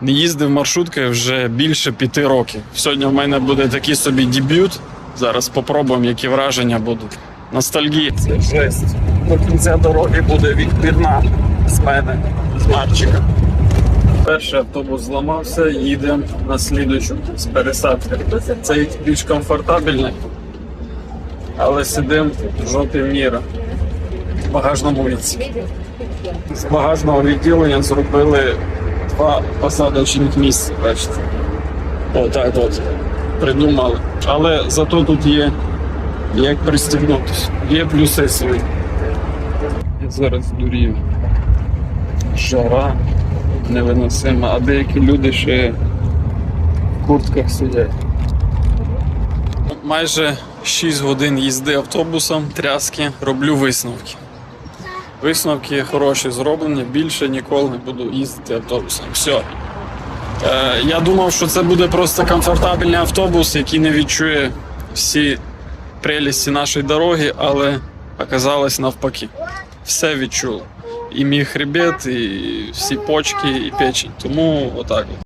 Не їздив маршруткою вже більше п'яти років. Сьогодні в мене буде такий собі дебют. Зараз попробуємо, які враження будуть. Ностальгія. Це жесть. До кінця дороги буде відбірна з мене, з Марчика. Перший автобус зламався, їдемо на слідуючу з пересадки. Це більш комфортабельний, але сидимо в жовтий міра в багажному відсіку. З багажного відділення зробили два посадочних місця, бачите. Отак от придумали. Але зато тут є як пристегнутися. Є плюси свої. Я зараз дурію. Жара невиносима, а деякі люди ще в куртках сидять. Майже 6 годин їзди автобусом, тряски, роблю висновки. Висновки хороші зроблені, більше ніколи не буду їздити автобусом. Все. Е, я думав, що це буде просто комфортабельний автобус, який не відчує всі прелісті нашої дороги, але оказалось навпаки. Все відчуло. І мій хребет, і всі почки, і печень. Тому отак. от.